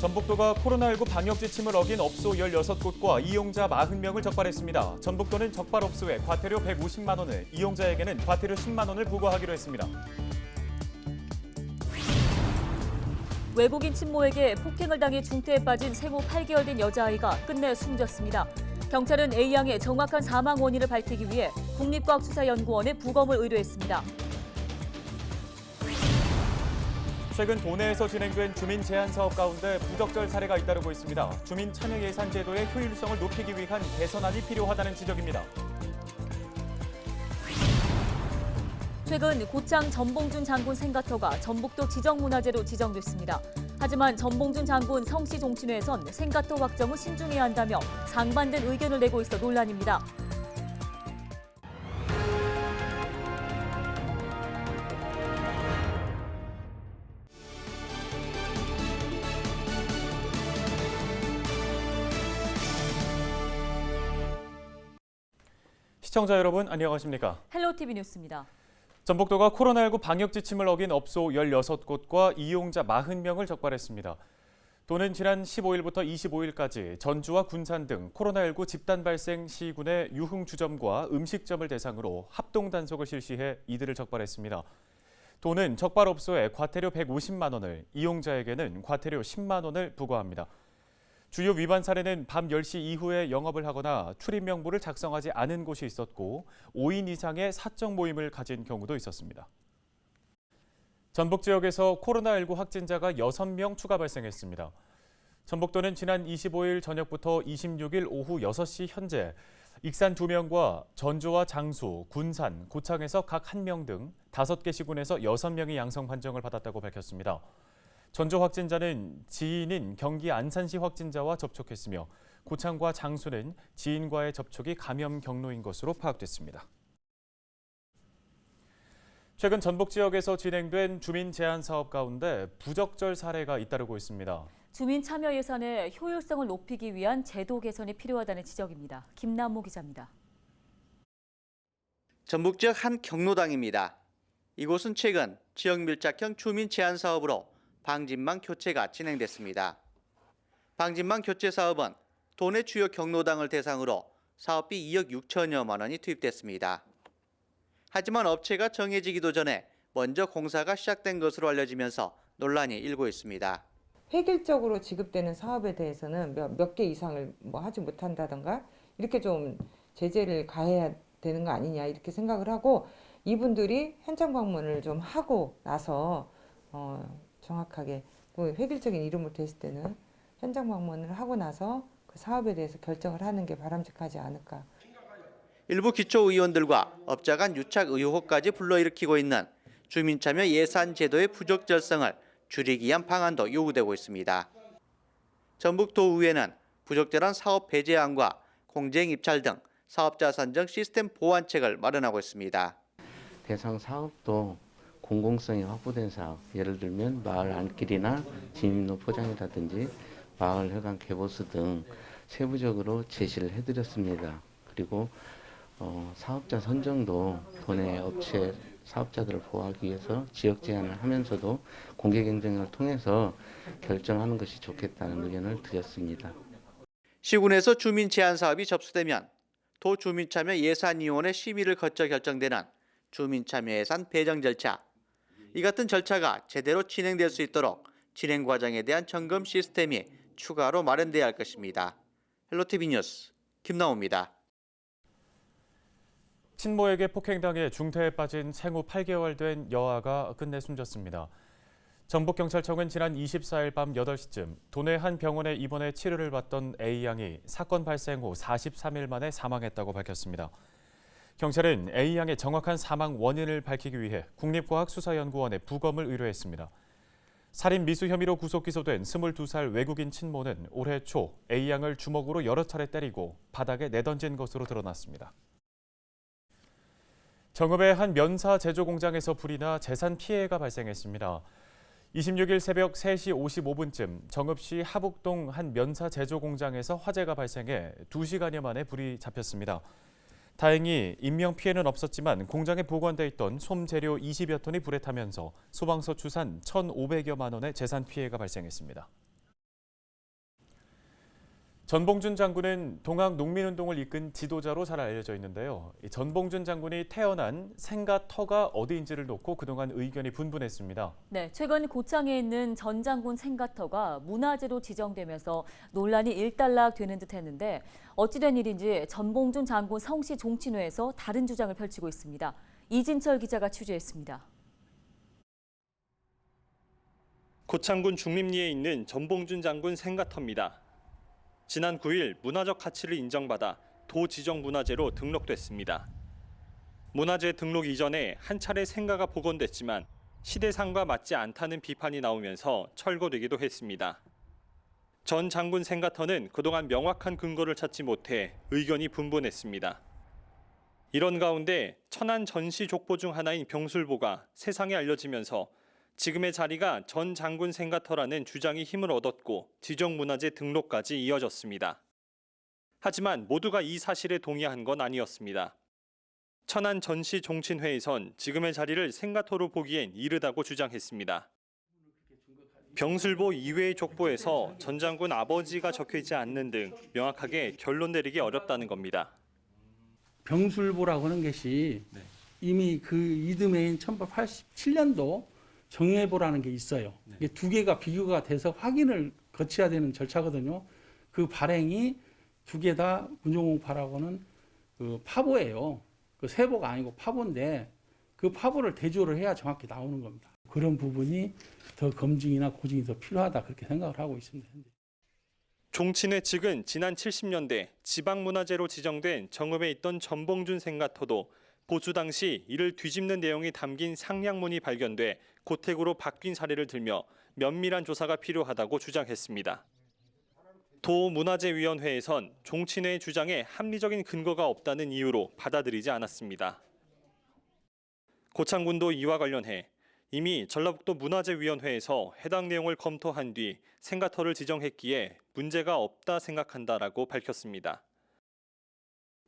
전북도가 코로나19 방역 지침을 어긴 업소 16곳과 이용자 40명을 적발했습니다. 전북도는 적발 업소에 과태료 150만 원을, 이용자에게는 과태료 10만 원을 부과하기로 했습니다. 외국인 친모에게 폭행을 당해 중태에 빠진 생후 8개월 된 여자아이가 끝내 숨졌습니다. 경찰은 A양의 정확한 사망 원인을 밝히기 위해 국립과학수사연구원에 부검을 의뢰했습니다. 최근 도내에서 진행된 주민 제한 사업 가운데 부적절 사례가 잇따르고 있습니다. 주민 참여 예산 제도의 효율성을 높이기 위한 개선안이 필요하다는 지적입니다. 최근 고창 전봉준 장군 생가터가 전북도 지정문화재로 지정됐습니다. 하지만 전봉준 장군 성씨 종친회에선 생가터 확정을 신중해야 한다며 상반된 의견을 내고 있어 논란입니다. 시청자 여러분 안녕하십니까? 헬로티비 뉴스입니다. 전북도가 코로나19 방역 지침을 어긴 업소 16곳과 이용자 40명을 적발했습니다. 도는 지난 15일부터 25일까지 전주와 군산 등 코로나19 집단 발생 시군의 유흥 주점과 음식점을 대상으로 합동 단속을 실시해 이들을 적발했습니다. 도는 적발업소에 과태료 150만 원을, 이용자에게는 과태료 10만 원을 부과합니다. 주요 위반 사례는 밤 10시 이후에 영업을 하거나 출입 명부를 작성하지 않은 곳이 있었고 5인 이상의 사적 모임을 가진 경우도 있었습니다. 전북 지역에서 코로나19 확진자가 6명 추가 발생했습니다. 전북도는 지난 25일 저녁부터 26일 오후 6시 현재 익산 2명과 전주와 장수, 군산, 고창에서 각 1명 등 5개 시군에서 6명이 양성 판정을 받았다고 밝혔습니다. 전주 확진자는 지인인 경기 안산시 확진자와 접촉했으며 고창과 장수는 지인과의 접촉이 감염 경로인 것으로 파악됐습니다. 최근 전북 지역에서 진행된 주민 제한 사업 가운데 부적절 사례가 잇따르고 있습니다. 주민 참여 예산의 효율성을 높이기 위한 제도 개선이 필요하다는 지적입니다. 김남모 기자입니다. 전북 지역 한 경로당입니다. 이곳은 최근 지역 밀착형 주민 제한 사업으로 방진망 교체가 진행됐습니다. 방진망 교체 사업은 도내 주요 경로당을 대상으로 사업비 2억 6천여만 원이 투입됐습니다. 하지만 업체가 정해지기도 전에 먼저 공사가 시작된 것으로 알려지면서 논란이 일고 있습니다. 획일적으로 지급되는 사업에 대해서는 몇 개 이상을 뭐 하지 못한다던가 이렇게 좀 제재를 가해야 되는 거 아니냐 이렇게 생각을 하고 이분들이 현장 방문을 좀 하고 나서 어 정확하게 그 획일적인 이름을 댔을 때는 현장 방문을 하고 나서 그 사업에 대해서 결정을 하는 게 바람직하지 않을까. 일부 기초 의원들과 업자 간 유착 의혹까지 불러일으키고 있는 주민 참여 예산 제도의 부적절성을 줄이기 위한 방안도 요구되고 있습니다. 전북도의회는 부적절한 사업 배제안과 공정 입찰 등 사업자 선정 시스템 보완책을 마련하고 있습니다. 대상 사업도 공공성이 확보된 사업, 예를 들면 마을 안길이나 진입로 포장이라든지 마을 회관 개보수 등 세부적으로 제시를 해드렸습니다. 그리고 어, 사업자 선정도 도내 업체 사업자들을 보호하기 위해서 지역 제한을 하면서도 공개 경쟁을 통해서 결정하는 것이 좋겠다는 의견을 드렸습니다. 시군에서 주민 제한 사업이 접수되면 도 주민참여 예산위원회 심의를 거쳐 결정되는 주민참여 예산 배정 절차. 이 같은 절차가 제대로 진행될 수 있도록 진행 과정에 대한 점검 시스템이 추가로 마련돼야 할 것입니다. 헬로티비 뉴스 김나옵니다. 친모에게 폭행당해 중태에 빠진 생후 8개월 된 여아가 끝내 숨졌습니다. 전북경찰청은 지난 24일 밤 8시쯤 도내 한 병원에 입원해 치료를 받던 A양이 사건 발생 후 43일 만에 사망했다고 밝혔습니다. 경찰은 A양의 정확한 사망 원인을 밝히기 위해 국립과학수사연구원에 부검을 의뢰했습니다. 살인 미수 혐의로 구속 기소된 22살 외국인 친모는 올해 초 A양을 주먹으로 여러 차례 때리고 바닥에 내던진 것으로 드러났습니다. 정읍의 한 면사 제조 공장에서 불이 나 재산 피해가 발생했습니다. 26일 새벽 3시 55분쯤 정읍시 하북동 한 면사 제조 공장에서 화재가 발생해 2시간여 만에 불이 잡혔습니다. 다행히 인명 피해는 없었지만 공장에 보관돼 있던 솜 재료 20여 톤이 불에 타면서 소방서 추산 1,500여만 원의 재산 피해가 발생했습니다. 전봉준 장군은 동학 농민운동을 이끈 지도자로 잘 알려져 있는데요. 이 전봉준 장군이 태어난 생가 터가 어디인지를 놓고 그동안 의견이 분분했습니다. 네, 최근 고창에 있는 전 장군 생가터가 문화재로 지정되면서 논란이 일단락되는 듯했는데 어찌된 일인지 전봉준 장군 성시 종친회에서 다른 주장을 펼치고 있습니다. 이진철 기자가 취재했습니다. 고창군 중림리에 있는 전봉준 장군 생가터입니다. 지난 9일 문화적 가치를 인정받아 도 지정 문화재로 등록됐습니다. 문화재 등록 이전에 한 차례 생가가 복원됐지만 시대상과 맞지 않다는 비판이 나오면서 철거되기도 했습니다. 전 장군 생가터는 그동안 명확한 근거를 찾지 못해 의견이 분분했습니다. 이런 가운데 천안 전시 족보 중 하나인 병술보가 세상에 알려지면서 지금의 자리가 전 장군 생가터라는 주장이 힘을 얻었고 지정문화재 등록까지 이어졌습니다. 하지만 모두가 이 사실에 동의한 건 아니었습니다. 천안 전시 종친회에선 지금의 자리를 생가터로 보기엔 이르다고 주장했습니다. 병술보 이외의 족보에서 전 장군 아버지가 적혀 있지 않는 등 명확하게 결론 내리기 어렵다는 겁니다. 병술보라고 하는 것이 이미 그 이듬해인 1887년도 정예보라는 게 있어요. 이게 두 개가 비교가 돼서 확인을 거쳐야 되는 절차거든요. 그 발행이 두 개다 문종공파라고는 그 파보예요. 그 세보가 아니고 파보인데 그 파보를 대조를 해야 정확히 나오는 겁니다. 그런 부분이 더 검증이나 고증이 더 필요하다 그렇게 생각을 하고 있습니다. 종친회 측은 지난 70년대 지방문화재로 지정된 정읍에 있던 전봉준 생가터도 보수 당시 이를 뒤집는 내용이 담긴 상량문이 발견돼 고택으로 바뀐 사례를 들며 면밀한 조사가 필요하다고 주장했습니다. 도문화재위원회에선 종친회의 주장에 합리적인 근거가 없다는 이유로 받아들이지 않았습니다. 고창군도 이와 관련해 이미 전라북도 문화재위원회에서 해당 내용을 검토한 뒤 생가터를 지정했기에 문제가 없다 생각한다라고 밝혔습니다.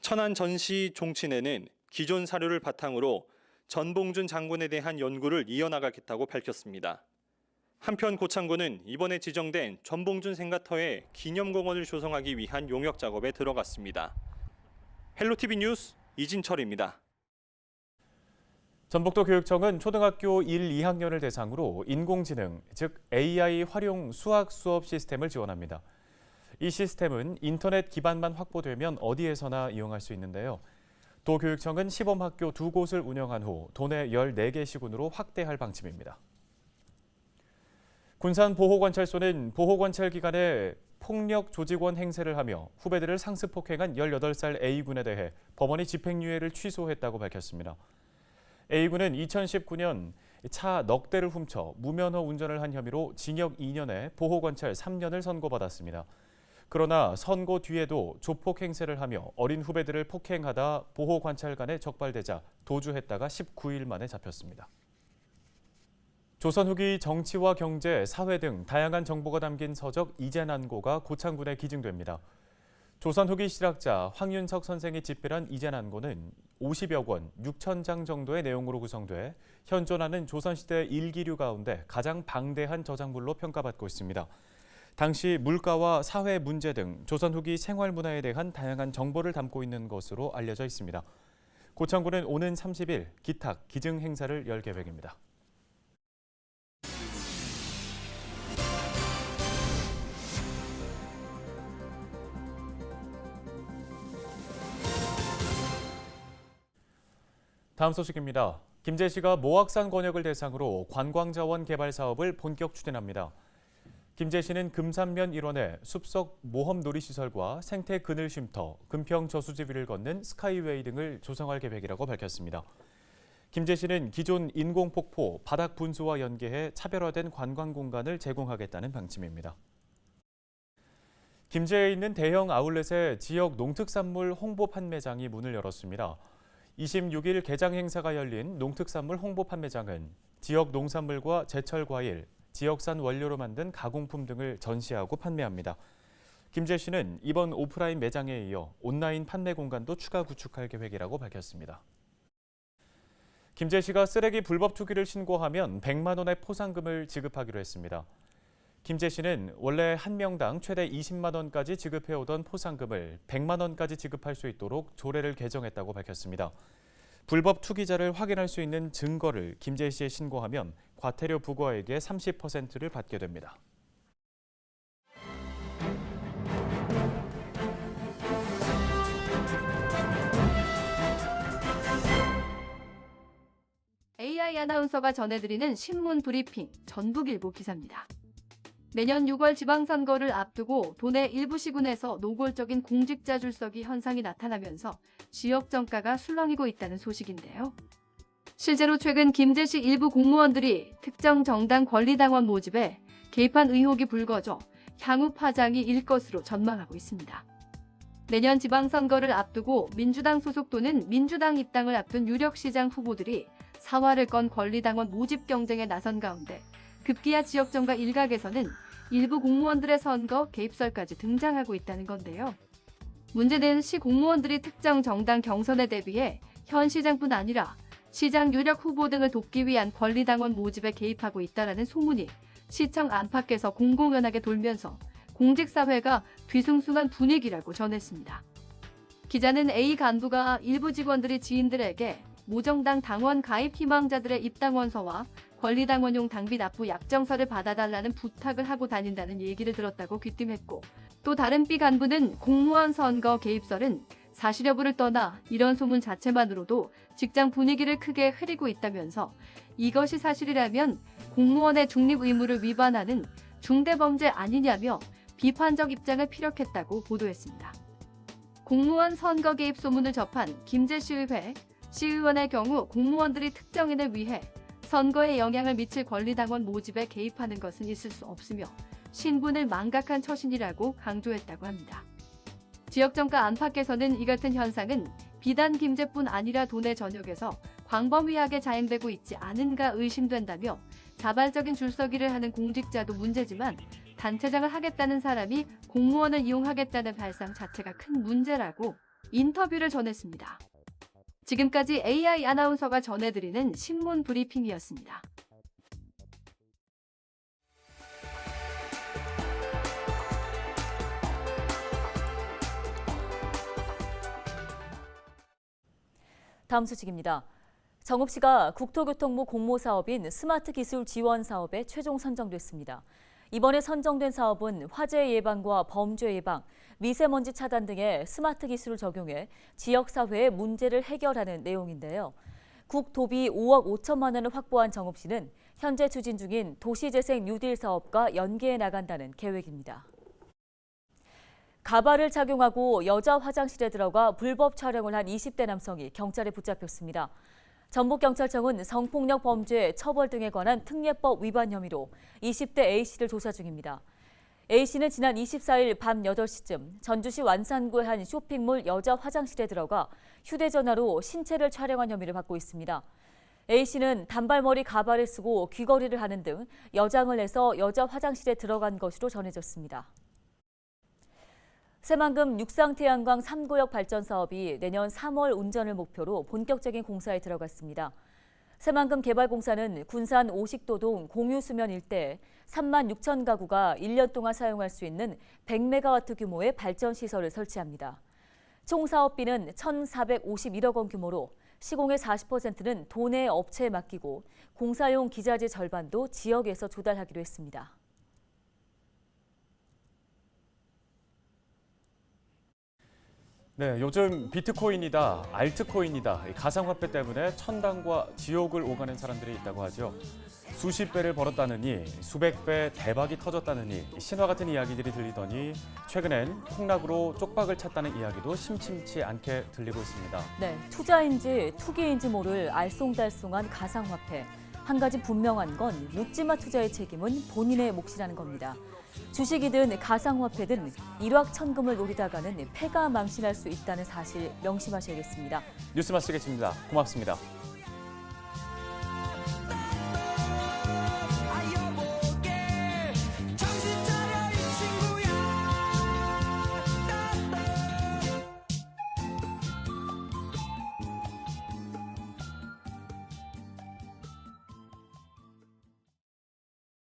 천안 전시 종친회는 기존 사료를 바탕으로 전봉준 장군에 대한 연구를 이어나가겠다고 밝혔습니다. 한편 고창군은 이번에 지정된 전봉준 생가터에 기념공원을 조성하기 위한 용역 작업에 들어갔습니다. 헬로티비 뉴스 이진철입니다. 전북도 교육청은 초등학교 1, 2학년을 대상으로 인공지능, 즉 AI 활용 수학 수업 시스템을 지원합니다. 이 시스템은 인터넷 기반만 확보되면 어디에서나 이용할 수 있는데요. 도교육청은 시범학교 두 곳을 운영한 후 도내 14개 시군으로 확대할 방침입니다. 군산 보호관찰소는 보호관찰 기간에 폭력 조직원 행세를 하며 후배들을 상습 폭행한 18살 A군에 대해 법원이 집행유예를 취소했다고 밝혔습니다. A군은 2019년 차 넉 대를 훔쳐 무면허 운전을 한 혐의로 징역 2년에 보호관찰 3년을 선고받았습니다. 그러나 선고 뒤에도 조폭 행세를 하며 어린 후배들을 폭행하다 보호 관찰관에 적발되자 도주했다가 19일 만에 잡혔습니다. 조선 후기 정치와 경제, 사회 등 다양한 정보가 담긴 서적 이재난고가 고창군에 기증됩니다. 조선 후기 실학자 황윤석 선생이 집필한 이재난고는 50여 권, 6천 장 정도의 내용으로 구성돼 현존하는 조선시대 일기류 가운데 가장 방대한 저작물로 평가받고 있습니다. 당시 물가와 사회 문제 등 조선 후기 생활 문화에 대한 다양한 정보를 담고 있는 것으로 알려져 있습니다. 고창군은 오는 30일 기탁 기증 행사를 열 계획입니다. 다음 소식입니다. 김제시가 모악산 권역을 대상으로 관광자원 개발 사업을 본격 추진합니다. 김제시는 금산면 일원에 숲속 모험 놀이시설과 생태 그늘 쉼터, 금평 저수지 위를 걷는 스카이웨이 등을 조성할 계획이라고 밝혔습니다. 김제시는 기존 인공폭포, 바닥 분수와 연계해 차별화된 관광 공간을 제공하겠다는 방침입니다. 김제에 있는 대형 아울렛의 지역 농특산물 홍보 판매장이 문을 열었습니다. 26일 개장 행사가 열린 농특산물 홍보 판매장은 지역 농산물과 제철 과일, 지역산 원료로 만든 가공품 등을 전시하고 판매합니다. 김제시는 이번 오프라인 매장에 이어 온라인 판매 공간도 추가 구축할 계획이라고 밝혔습니다. 김제시가 쓰레기 불법 투기를 신고하면 100만 원의 포상금을 지급하기로 했습니다. 김재 씨는 원래 한 명당 최대 20만 원까지 지급해오던 포상금을 100만 원까지 지급할 수 있도록 조례를 개정했다고 밝혔습니다. 불법 투기자를 확인할 수 있는 증거를 김재 씨에 신고하면 과태료 부과액의 30%를 받게 됩니다. 아나운서가 전해드리는 신문 브리핑 전북일보 기사입니다. 내년 6월 지방선거를 앞두고 도내 일부 시군에서 노골적인 공직자 줄서기 현상이 나타나면서 지역 정가가 술렁이고 있다는 소식인데요. 실제로 최근 김제시 일부 공무원들이 특정 정당 권리당원 모집에 개입한 의혹이 불거져 향후 파장이 일 것으로 전망하고 있습니다. 내년 지방선거를 앞두고 민주당 소속 또는 민주당 입당을 앞둔 유력 시장 후보들이 사활을 건 권리당원 모집 경쟁에 나선 가운데 급기야 지역정가 일각에서는 일부 공무원들의 선거 개입설까지 등장하고 있다는 건데요. 문제는 시 공무원들이 특정 정당 경선에 대비해 현 시장뿐 아니라 시장 유력 후보 등을 돕기 위한 권리당원 모집에 개입하고 있다는 소문이 시청 안팎에서 공공연하게 돌면서 공직사회가 뒤숭숭한 분위기라고 전했습니다. 기자는 A 간부가 일부 직원들이 지인들에게 모정당 당원 가입 희망자들의 입당 원서와 권리당원용 당비 납부 약정서를 받아달라는 부탁을 하고 다닌다는 얘기를 들었다고 귀띔했고 또 다른 B 간부는 공무원 선거 개입설은 사실 여부를 떠나 이런 소문 자체만으로도 직장 분위기를 크게 흐리고 있다면서 이것이 사실이라면 공무원의 중립 의무를 위반하는 중대범죄 아니냐며 비판적 입장을 피력했다고 보도했습니다. 공무원 선거 개입 소문을 접한 김제시의회 시의원의 경우 공무원들이 특정인을 위해 선거에 영향을 미칠 권리당원 모집에 개입하는 것은 있을 수 없으며 신분을 망각한 처신이라고 강조했다고 합니다. 지역정가 안팎에서는 이 같은 현상은 비단 김제뿐 아니라 도내 전역에서 광범위하게 자행되고 있지 않은가 의심된다며 자발적인 줄서기를 하는 공직자도 문제지만 단체장을 하겠다는 사람이 공무원을 이용하겠다는 발상 자체가 큰 문제라고 인터뷰를 전했습니다. 지금까지 AI 아나운서가 전해드리는 신문 브리핑이었습니다. 다음 소식입니다. 정읍시가 국토교통부 공모 사업인 스마트 기술 지원 사업에 최종 선정됐습니다. 이번에 선정된 사업은 화재 예방과 범죄 예방, 미세먼지 차단 등의 스마트 기술을 적용해 지역 사회의 문제를 해결하는 내용인데요. 국도비 5억 5천만 원을 확보한 정읍 시는 현재 추진 중인 도시재생 뉴딜 사업과 연계해 나간다는 계획입니다. 가발을 착용하고 여자 화장실에 들어가 불법 촬영을 한 20대 남성이 경찰에 붙잡혔습니다. 전북경찰청은 성폭력 범죄 처벌 등에 관한 특례법 위반 혐의로 20대 A씨를 조사 중입니다. A씨는 지난 24일 밤 8시쯤 전주시 완산구의 한 쇼핑몰 여자 화장실에 들어가 휴대전화로 신체를 촬영한 혐의를 받고 있습니다. A씨는 단발머리 가발을 쓰고 귀걸이를 하는 등 여장을 해서 여자 화장실에 들어간 것으로 전해졌습니다. 새만금 육상태양광 3구역 발전 사업이 내년 3월 운전을 목표로 본격적인 공사에 들어갔습니다. 새만금 개발공사는 군산 오식도동 공유수면 일대에 3만 6천 가구가 1년 동안 사용할 수 있는 100메가와트 규모의 발전 시설을 설치합니다. 총 사업비는 1,451억 원 규모로 시공의 40%는 도내 업체에 맡기고 공사용 기자재 절반도 지역에서 조달하기로 했습니다. 네, 요즘 비트코인이다, 알트코인이다, 이 가상화폐 때문에 천당과 지옥을 오가는 사람들이 있다고 하죠. 수십 배를 벌었다느니, 수백 배 대박이 터졌다느니 신화 같은 이야기들이 들리더니 최근엔 폭락으로 쪽박을 찼다는 이야기도 심심치 않게 들리고 있습니다. 네, 투자인지 투기인지 모를 알쏭달쏭한 가상화폐. 한 가지 분명한 건 묻지마 투자의 책임은 본인의 몫이라는 겁니다. 주식이든 가상화폐든 일확천금을 노리다가는 패가 망신할 수 있다는 사실 명심하셔야겠습니다. 뉴스 마치겠습니다. 고맙습니다.